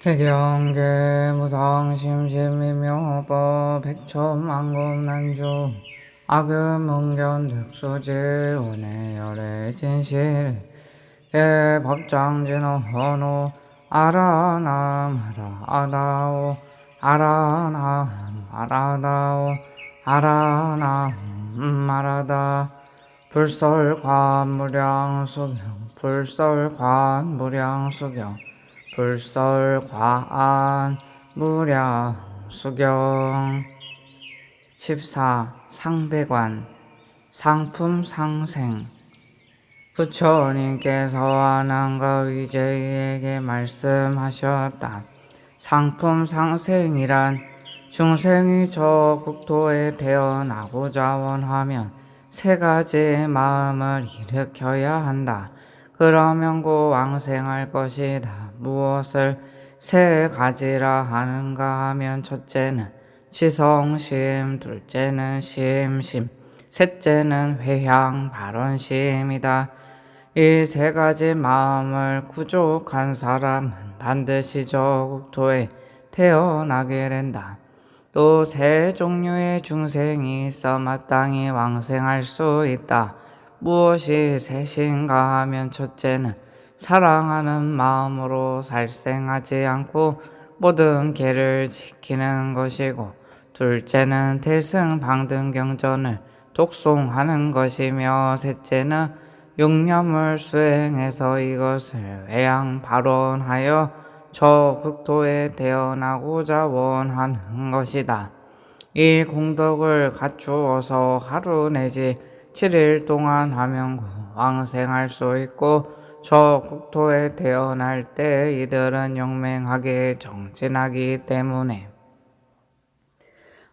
개경계 무상심심이묘법 백천만공난조 악음응견 득수지 운의 열의 진실 개법장진호 헌호 아라남 아라다오 아라남 아라다오 아라남 아라다 불설관 무량수경 불설관 무량수경 불설과안 무량수경 14. 상배관 상품상생 부처님께서 아난과 위제에게 말씀하셨다. 상품상생이란 중생이 저 국토에 태어나고자 원하면 세 가지의 마음을 일으켜야 한다. 그러면 고 왕생할 것이다. 무엇을 세 가지라 하는가 하면 첫째는 지성심, 둘째는 심심, 셋째는 회향 발언심이다. 이 세 가지 마음을 구족한 사람은 반드시 저 국토에 태어나게 된다. 또 세 종류의 중생이 있어 마땅히 왕생할 수 있다. 무엇이 셋인가 하면 첫째는 사랑하는 마음으로 살생하지 않고 모든 계를 지키는 것이고 둘째는 태승 방등 경전을 독송하는 것이며 셋째는 육념을 수행해서 이것을 외양 발언하여 저 국토에 태어나고자 원하는 것이다. 이 공덕을 갖추어서 하루 내지 7일 동안 하면 왕생할 수 있고 저 국토에 태어날 때 이들은 영맹하게 정진하기 때문에.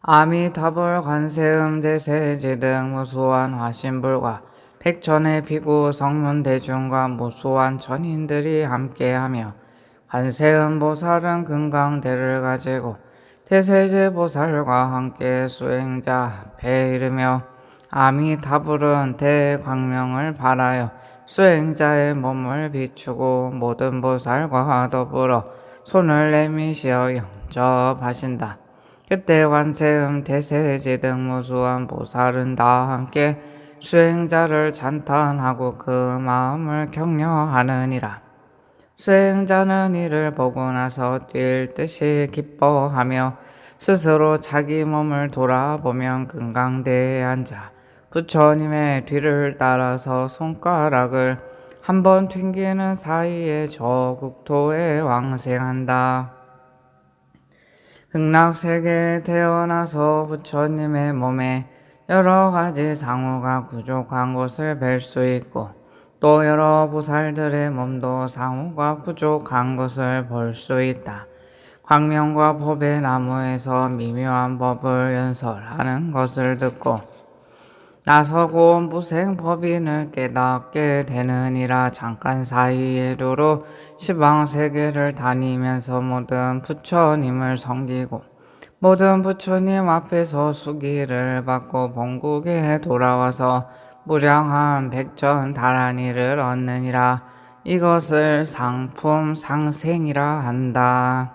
아미타불 관세음 대세지 등 무수한 화신불과 백천의 비구 성문 대중과 무수한 천인들이 함께하며 관세음 보살은 금강대를 가지고 대세제 보살과 함께 수행자 앞에 이르며 아미타불은 대광명을 바라여 수행자의 몸을 비추고 모든 보살과 더불어 손을 내미시어 영접하신다. 그때 관세음 대세지 등 무수한 보살은 다 함께 수행자를 찬탄하고 그 마음을 격려하느니라. 수행자는 이를 보고 나서 뛸 듯이 기뻐하며 스스로 자기 몸을 돌아보면 금강대에 앉아 부처님의 뒤를 따라서 손가락을 한번 튕기는 사이에 저 국토에 왕생한다. 극락세계에 태어나서 부처님의 몸에 여러 가지 상호가 부족한 것을 뵐 수 있고 또 여러 보살들의 몸도 상호가 부족한 것을 볼 수 있다. 광명과 법의 나무에서 미묘한 법을 연설하는 것을 듣고 나서고 무생 법인을 깨닫게 되느니라 잠깐 사이에 두루 시방 세계를 다니면서 모든 부처님을 섬기고 모든 부처님 앞에서 수기를 받고 본국에 돌아와서 무량한 백전 다란이를 얻느니라 이것을 상품 상생이라 한다.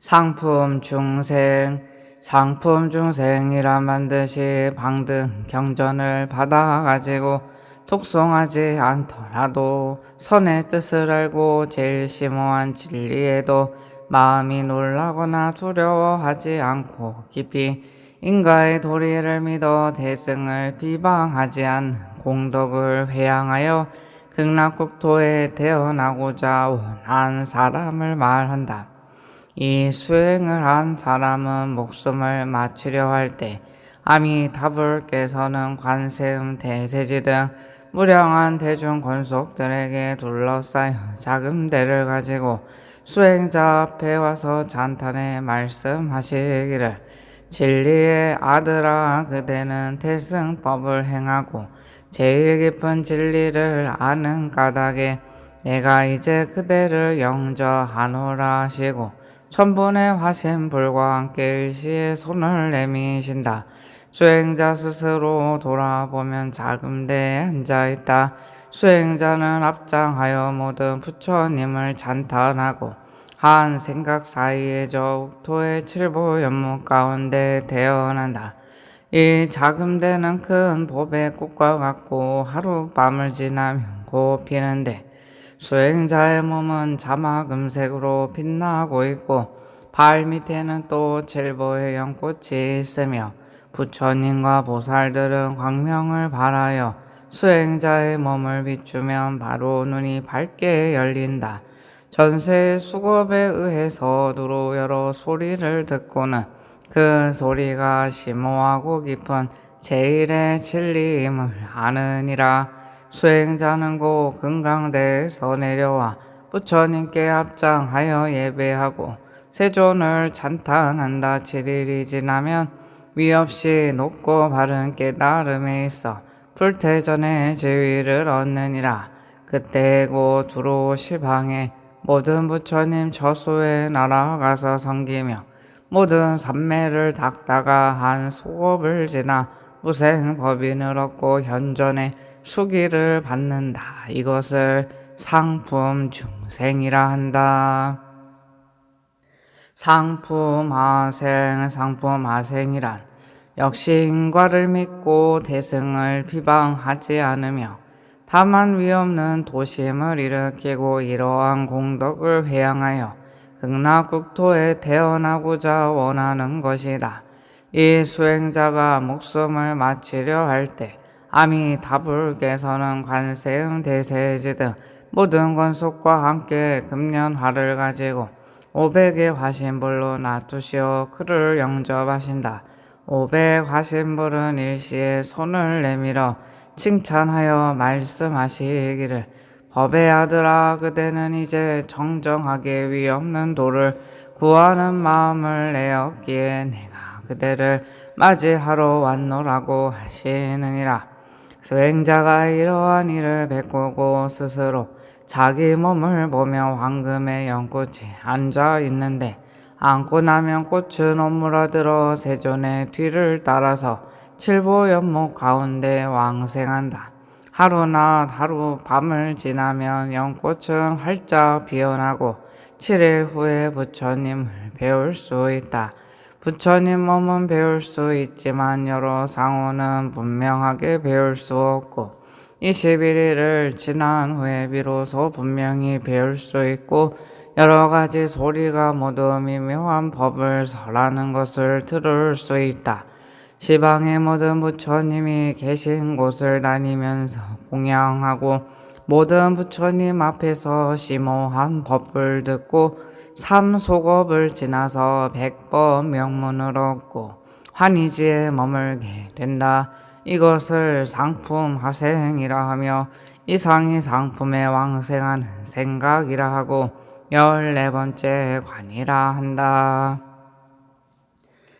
상품 중생 상품 중생이란 반드시 방등 경전을 받아가지고 독송하지 않더라도 선의 뜻을 알고 제일 심오한 진리에도 마음이 놀라거나 두려워하지 않고 깊이 인가의 도리를 믿어 대승을 비방하지 않는 공덕을 회양하여 극락국토에 태어나고자 원한 사람을 말한다. 이 수행을 한 사람은 목숨을 마치려 할 때 아미타불께서는 관세음 대세지 등 무량한 대중 권속들에게 둘러싸여 자금대를 가지고 수행자 앞에 와서 잔탄에 말씀하시기를 진리의 아들아 그대는 태승법을 행하고 제일 깊은 진리를 아는 까닭에 내가 이제 그대를 영저하노라 하시고 천분의 화신불과 함께 일시에 손을 내미신다. 수행자 스스로 돌아보면 자금대에 앉아있다. 수행자는 앞장하여 모든 부처님을 찬탄하고 한 생각 사이에 저 옥토의 칠보 연못 가운데 태어난다. 이 자금되는 큰 봅의 꽃과 같고 하룻밤을 지나면 곧 피는데 수행자의 몸은 자막음색으로 빛나고 있고 발 밑에는 또 칠보의 연꽃이 있으며 부처님과 보살들은 광명을 발하여 수행자의 몸을 비추면 바로 눈이 밝게 열린다. 전세 수겁에 의해서 두루 여러 소리를 듣고는 그 소리가 심오하고 깊은 제일의 진리임을 아느니라 수행자는 곧 금강대에서 내려와 부처님께 합장하여 예배하고 세존을 찬탄한다 7일이 지나면 위 없이 높고 바른 깨달음에 있어 불태전의 지위를 얻느니라. 그때 곧 두루 시방에 모든 부처님 저수에 날아가서 섬기며 모든 삼매를 닦다가 한 소급을 지나 무생 법인을 얻고 현전에 수기를 받는다. 이것을 상품 중생이라 한다. 상품하생, 상품하생이란 역시 인과를 믿고 대승을 비방하지 않으며 다만 위없는 도심을 일으키고 이러한 공덕을 회양하여 극락국토에 태어나고자 원하는 것이다. 이 수행자가 목숨을 마치려 할 때 아미다불께서는 관세음 대세지 등 모든 권속과 함께 금년화를 가지고 500의 화신불로 놔두시어 그를 영접하신다. 500 화신불은 일시에 손을 내밀어 칭찬하여 말씀하시기를 법의 아들아 그대는 이제 정정하게 위없는 도를 구하는 마음을 내었기에 내가 그대를 맞이하러 왔노라고 하시느니라 수행자가 이러한 일을 베꾸고 스스로 자기 몸을 보며 황금의 연꽃에 앉아 있는데 앉고 나면 꽃은 오므라들어 세존의 뒤를 따라서 칠보 연목 가운데 왕생한다. 하루나 하루 밤을 지나면 연꽃은 활짝 피어나고 7일 후에 부처님을 배울 수 있다. 부처님 몸은 배울 수 있지만 여러 상호는 분명하게 배울 수 없고 21일을 지난 후에 비로소 분명히 배울 수 있고 여러 가지 소리가 모두 미묘한 법을 설하는 것을 들을 수 있다. 시방의 모든 부처님이 계신 곳을 다니면서 공양하고 모든 부처님 앞에서 심오한 법을 듣고 삼소겁을 지나서 백번 명문을 얻고 환희지에 머물게 된다. 이것을 상품 하생이라 하며 이상이 상품에 왕생하는 생각이라 하고 열네 번째 관이라 한다.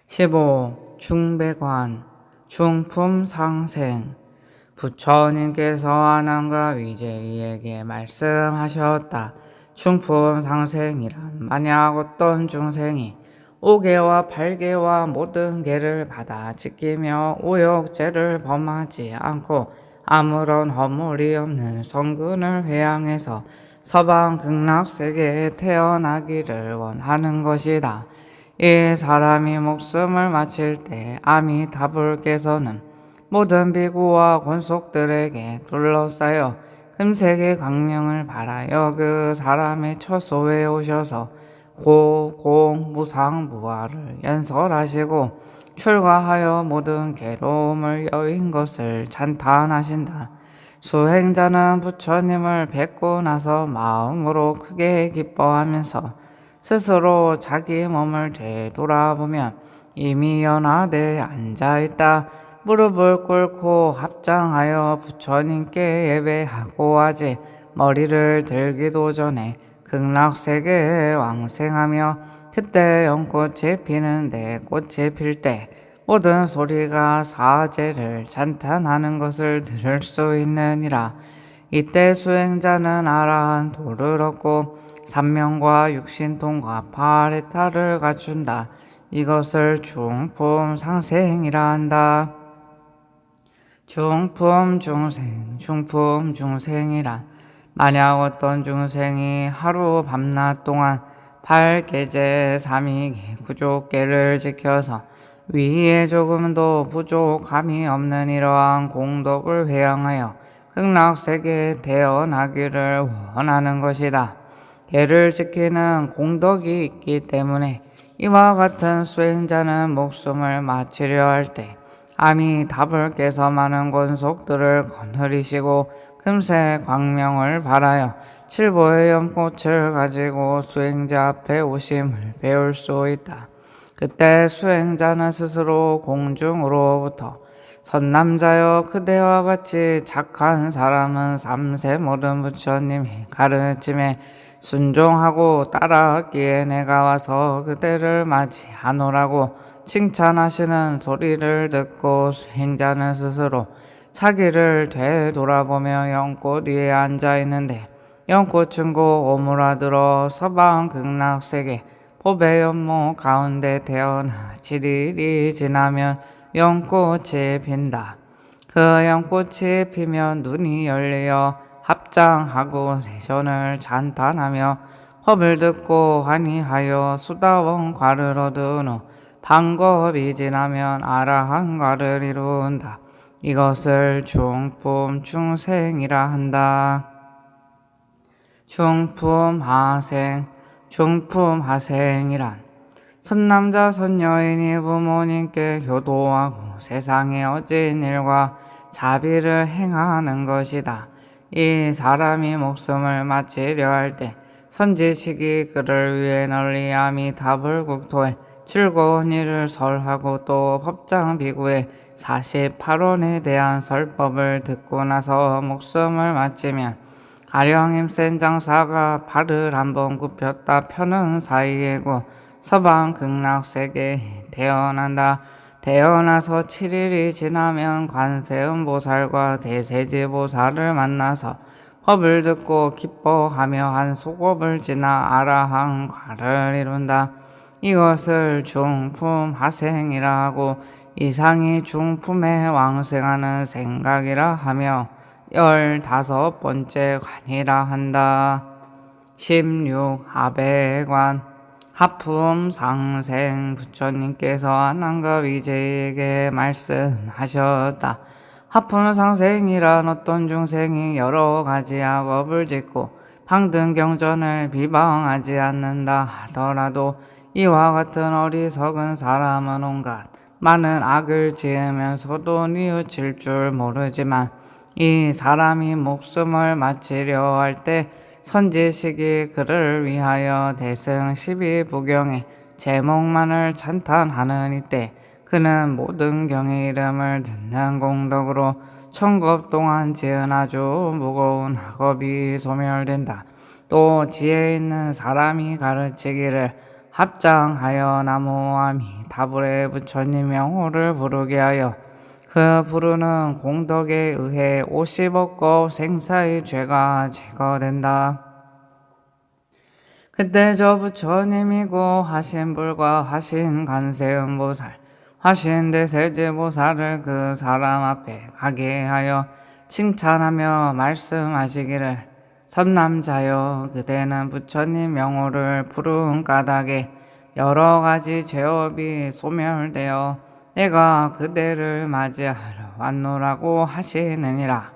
15. 중배관 중품 상생 부처님께서 아난과 위제이에게 말씀하셨다. 중품 상생이란 만약 어떤 중생이 오개와 팔개와 모든 개를 받아 지키며 오욕죄를 범하지 않고 아무런 허물이 없는 성근을 회양해서 서방 극락세계에 태어나기를 원하는 것이다. 이 사람이 목숨을 마칠 때 아미다불께서는 모든 비구와 권속들에게 둘러싸여 금색의 광명을 발하여 그 사람의 처소에 오셔서 고, 공, 무상, 무아를 연설하시고 출가하여 모든 괴로움을 여인 것을 찬탄하신다. 수행자는 부처님을 뵙고 나서 마음으로 크게 기뻐하면서 스스로 자기 몸을 되돌아보면 이미 연하대 앉아있다. 무릎을 꿇고 합장하여 부처님께 예배하고 하지 머리를 들기도 전에 극락세계에 왕생하며 그때 연꽃이 피는데 꽃이 필 때 모든 소리가 사제를 찬탄하는 것을 들을 수 있느니라. 이때 수행자는 아라한 도를 얻고 삼명과 육신통과 파레타를 갖춘다. 이것을 중품 상생이라 한다. 중품 중생, 중품 중생이란 만약 어떤 중생이 하루 밤낮 동안 팔계제 삼위기 구족계를 지켜서 위에 조금도 부족함이 없는 이러한 공덕을 회양하여 극락세계에 태어나기를 원하는 것이다. 개를 지키는 공덕이 있기 때문에 이와 같은 수행자는 목숨을 마치려 할 때 아미답을께서 많은 권속들을 거느리시고 금세 광명을 바라여 칠보의 연꽃을 가지고 수행자 앞에 오심을 배울 수 있다. 그때 수행자는 스스로 공중으로부터 선남자여 그대와 같이 착한 사람은 삼세 모든 부처님이 가르침에 순종하고 따라하기에 내가 와서 그대를 맞이하노라고 칭찬하시는 소리를 듣고 수행자는 스스로 자기를 되돌아보며 연꽃 위에 앉아 있는데 연꽃 중고 오므라들어 서방 극락세계 법의 연못 가운데 태어나 칠일이 지나면 연꽃이 핀다. 그 연꽃이 피면 눈이 열려 합장하고 세션을 찬탄하며 법을 듣고 환희하여 수다원 과를 얻은 후 방법이 지나면 아라한과를 이룬다. 이것을 중품 중생이라 한다. 중품 하생, 중품 하생이란 선남자 선여인이 부모님께 효도하고 세상에 어진 일과 자비를 행하는 것이다. 이 사람이 목숨을 마치려 할 때 선지식이 그를 위해 널리 아미 답을 국토에 즐거운 일을 설하고 또 법장 비구의 48원에 대한 설법을 듣고 나서 목숨을 마치면 가령 힘센 장사가 발을 한번 굽혔다 펴는 사이에고 서방 극락세계에 태어난다. 태어나서 7일이 지나면 관세음 보살과 대세지 보살을 만나서 법을 듣고 기뻐하며 한 소곱을 지나 아라한 과를 이룬다. 이것을 중품 하생이라 하고 이상이 중품에 왕생하는 생각이라 하며 열다섯 번째 관이라 한다. 16. 하배관 하품 상생 부처님께서 아난과 위제에게 말씀하셨다. 하품 상생이란 어떤 중생이 여러 가지 악업을 짓고 방등 경전을 비방하지 않는다 하더라도 이와 같은 어리석은 사람은 온갖 많은 악을 지으면서도 뉘우칠 줄 모르지만 이 사람이 목숨을 마치려 할 때 선지식이 그를 위하여 대승 12부경의 제목만을 찬탄하는 이때 그는 모든 경의 이름을 듣는 공덕으로 천급 동안 지은 아주 무거운 학업이 소멸된다. 또 지혜 있는 사람이 가르치기를 합장하여 나무아미 다불의 부처님 명호를 부르게 하여 그 부르는 공덕에 의해 50억 거 생사의 죄가 제거된다. 그때 저 부처님이고 하신 불과 하신 관세음 보살 하신 대세제 보살을 그 사람 앞에 가게 하여 칭찬하며 말씀하시기를 선남자여 그대는 부처님 명호를 부른 까닭에 여러 가지 죄업이 소멸되어 내가 그대를 맞이하러 왔노라고 하시느니라.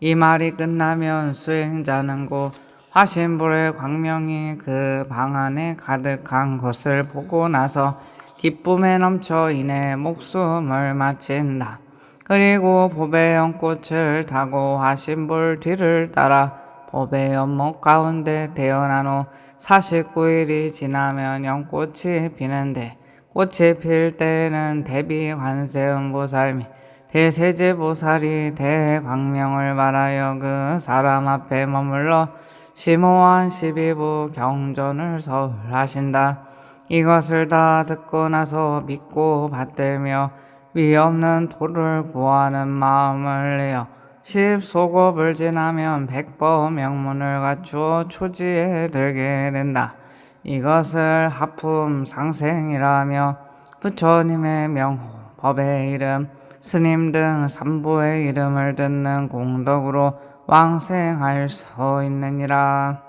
이 말이 끝나면 수행자는 곧 화신불의 광명이 그 방 안에 가득한 것을 보고 나서 기쁨에 넘쳐 인해 목숨을 마친다. 그리고 법의 연꽃을 타고 화신불 뒤를 따라 법의 연못 가운데 태어난 후 49일이 지나면 연꽃이 피는데 꽃이 필 때에는 대비 관세음 보살 및 대세제 보살이 대광명을 말하여 그 사람 앞에 머물러 심오한 12부 경전을 설하신다. 이것을 다 듣고 나서 믿고 받들며 위없는 도를 구하는 마음을 내어 십소곱을 지나면 백법 명문을 갖추어 초지에 들게 된다. 이것을 하품 상생이라며 부처님의 명호, 법의 이름, 스님 등 삼보의 이름을 듣는 공덕으로 왕생할 수 있느니라.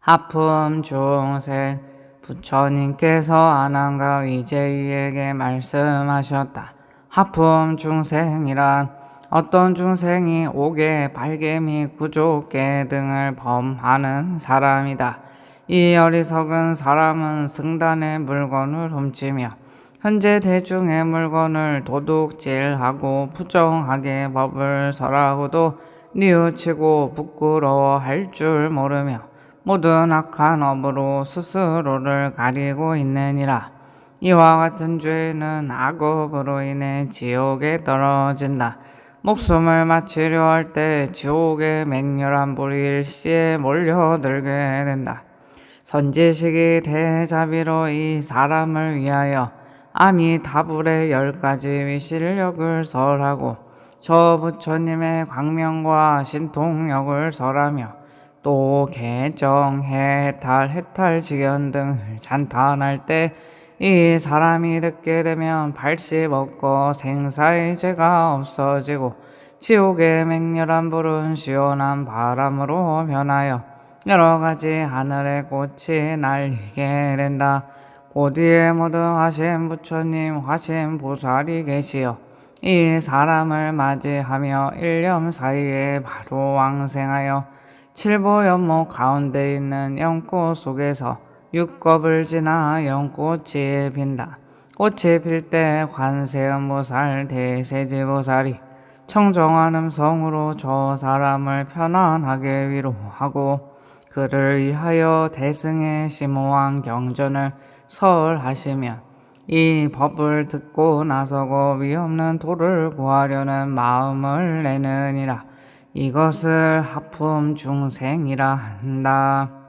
하품 중생 부처님께서 아난과 위제이에게 말씀하셨다. 하품 중생이란 어떤 중생이 옥에 발개미 구조개 등을 범하는 사람이다. 이 어리석은 사람은 승단의 물건을 훔치며 현재 대중의 물건을 도둑질하고 부정하게 법을 설하고도 뉘우치고 부끄러워할 줄 모르며 모든 악한 업으로 스스로를 가리고 있느니라. 이와 같은 죄는 악업으로 인해 지옥에 떨어진다. 목숨을 마치려 할 때 지옥의 맹렬한 불이 일시에 몰려들게 된다. 선지식이 대자비로 이 사람을 위하여 아미타불의 열 가지 위실력을 설하고 저 부처님의 광명과 신통력을 설하며 또 개정, 해탈, 해탈 지견 등을 찬탄할 때 이 사람이 듣게 되면 발시 먹고 생사의 죄가 없어지고 지옥의 맹렬한 불은 시원한 바람으로 변하여 여러 가지 하늘의 꽃이 날리게 된다. 고디에 모두 하신 부처님 화신 보살이 계시어 이 사람을 맞이하며 일념 사이에 바로 왕생하여 칠보 연목 가운데 있는 연꽃 속에서 육겁을 지나 연꽃이 핀다. 꽃이 필 때 관세음보살 대세지보살이 청정한 음성으로 저 사람을 편안하게 위로하고 그를 위하여 대승의 심오한 경전을 설하시며 이 법을 듣고 나서고 위없는 도를 구하려는 마음을 내느니라. 이것을 하품 중생이라 한다.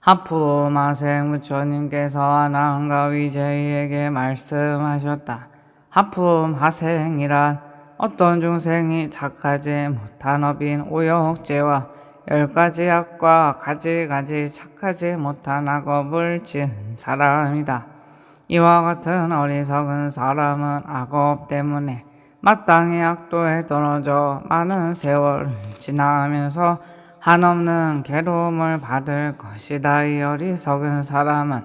하품 하생 부처님께서 아난가 위제이에게 말씀하셨다. 하품 하생이란 어떤 중생이 착하지 못한 업인 오욕죄와 열 가지 악과 가지가지 착하지 못한 악업을 지은 사람이다. 이와 같은 어리석은 사람은 악업 때문에 마땅히 악도에 떨어져 많은 세월을 지나면서 한없는 괴로움을 받을 것이다. 이 어리석은 사람은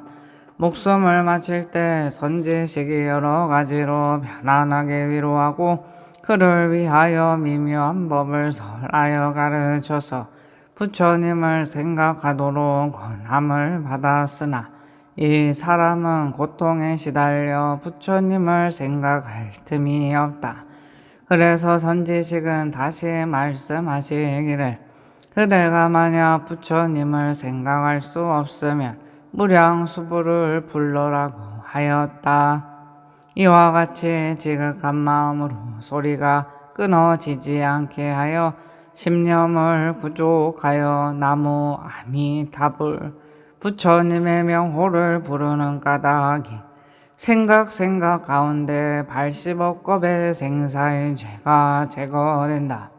목숨을 마칠 때 선지식이 여러 가지로 편안하게 위로하고 그를 위하여 미묘한 법을 설하여 가르쳐서 부처님을 생각하도록 권함을 받았으나 이 사람은 고통에 시달려 부처님을 생각할 틈이 없다. 그래서 선지식은 다시 말씀하시기를 그대가 만약 부처님을 생각할 수 없으면 무량 수부를 불러라고 하였다. 이와 같이 지극한 마음으로 소리가 끊어지지 않게 하여 십념을 부족하여 나무 아미타불 부처님의 명호를 부르는 까닭이 생각 생각 가운데 발십억겁의 생사의 죄가 제거된다.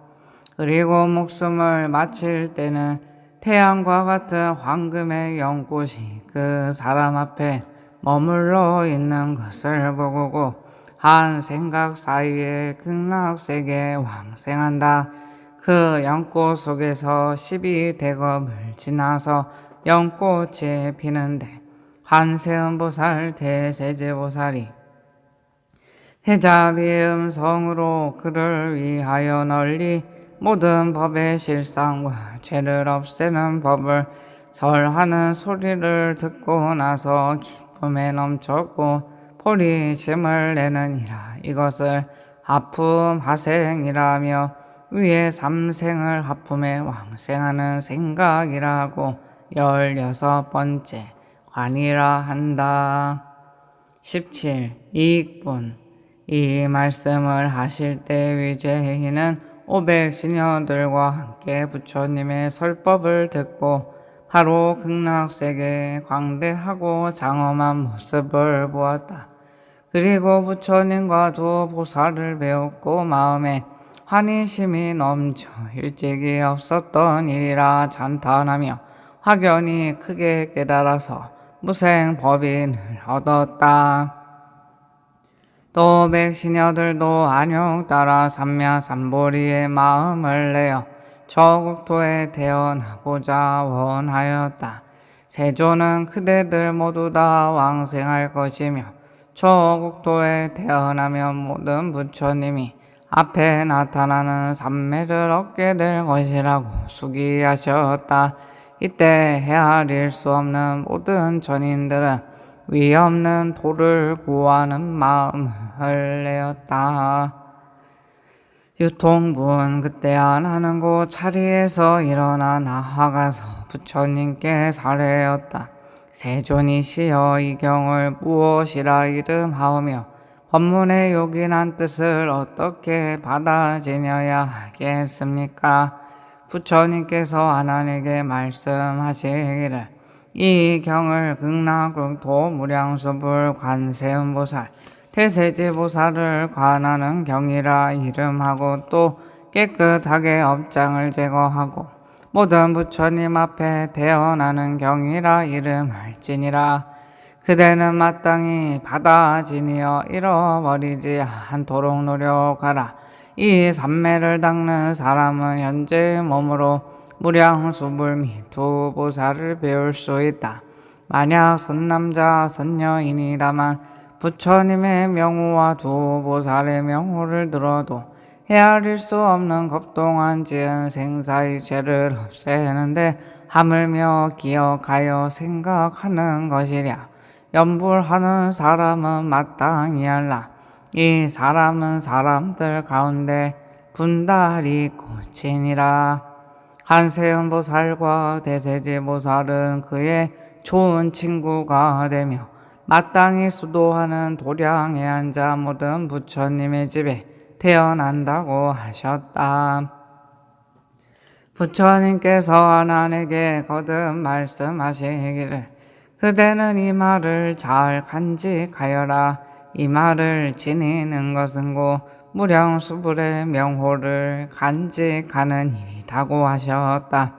그리고 목숨을 마칠 때는 태양과 같은 황금의 연꽃이 그 사람 앞에 머물러 있는 것을 보고 한 생각 사이에 극락세계 왕생한다. 그 연꽃 속에서 십이 대겁을 지나서 연꽃이 피는데 한세음보살 대세제보살이 해자비의 음성으로 그를 위하여 널리 모든 법의 실상과 죄를 없애는 법을 절하는 소리를 듣고 나서 기쁨에 넘쳤고 포리짐을 내느니라 이것을 하품 하생이라며 위에 삼생을 하품에 왕생하는 생각이라고 열여섯 번째 관이라 한다. 17. 이익분 이 말씀을 하실 때 위제희는 오백 시녀들과 함께 부처님의 설법을 듣고 바로 극락세계에 광대하고 장엄한 모습을 보았다. 그리고 부처님과 두 보살을 배웠고 마음에 환희심이 넘쳐 일찍이 없었던 일이라 찬탄하며 확연히 크게 깨달아서 무생 법인을 얻었다. 또 백신여들도 안용 따라 삼야 삼보리의 마음을 내어 저 국토에 태어나고자 원하였다. 세조는 그대들 모두 다 왕생할 것이며 저 국토에 태어나면 모든 부처님이 앞에 나타나는 삼매를 얻게 될 것이라고 수기하셨다. 이때 헤아릴 수 없는 모든 전인들은 위 없는 도를 구하는 마음을 내었다. 유통분 그때 안 하는 곳 자리에서 일어나 나아가서 부처님께 사례였다. 세존이시여 이 경을 무엇이라 이름하오며 법문의 요긴한 뜻을 어떻게 받아지녀야 하겠습니까? 부처님께서 아난에게 말씀하시기를 이 경을 극락극도 무량수불 관세음보살 태세지보살을 관하는 경이라 이름하고 또 깨끗하게 업장을 제거하고 모든 부처님 앞에 태어나는 경이라 이름할지니라. 그대는 마땅히 받아지니어 잃어버리지 않도록 노력하라. 이 삼매를 닦는 사람은 현재 몸으로 무량 수불 및 두보살을 배울 수 있다. 만약 선남자 선녀인이다만 부처님의 명호와 두 보살의 명호를 들어도 헤아릴 수 없는 겁동한 지은 생사의 죄를 없애는데 하물며 기억하여 생각하는 것이랴. 염불하는 사람은 마땅히 할라. 이 사람은 사람들 가운데 분달이 고치니라. 한세음 보살과 대세지보살은 그의 좋은 친구가 되며 마땅히 수도하는 도량에 앉아 모든 부처님의 집에 태어난다고 하셨다. 부처님께서 아난에게 거듭 말씀하시기를 그대는 이 말을 잘 간직하여라. 이 말을 지니는 것은 고 무량수불의 명호를 간직하는 일이 다고 하셨다.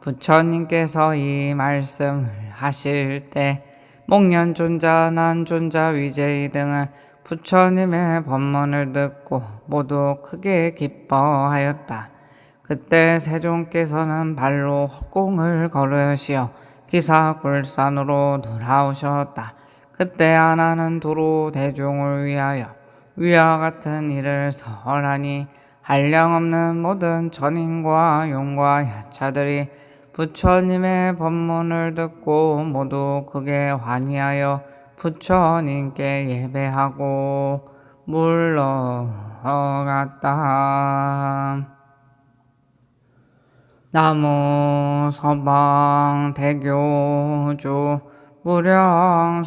부처님께서 이 말씀을 하실 때 목련 존자, 난 존자, 위제이 등은 부처님의 법문을 듣고 모두 크게 기뻐하였다. 그때 세종께서는 발로 허공을 걸으시어 기사굴산으로 돌아오셨다. 그때 하나는 두루 대중을 위하여 위와 같은 일을 설하니 한량없는 모든 전인과 용과 야차들이 부처님의 법문을 듣고 모두 크게 환희하여 부처님께 예배하고 물러갔다. 나무 서방 대교주 무량소열의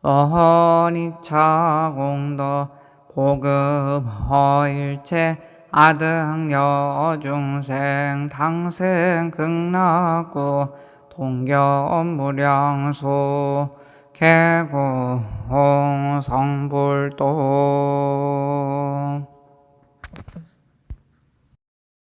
어허니차 공덕 보급 허일체 아등 여중생 당생 극락구 동경 무량소 개고 성불도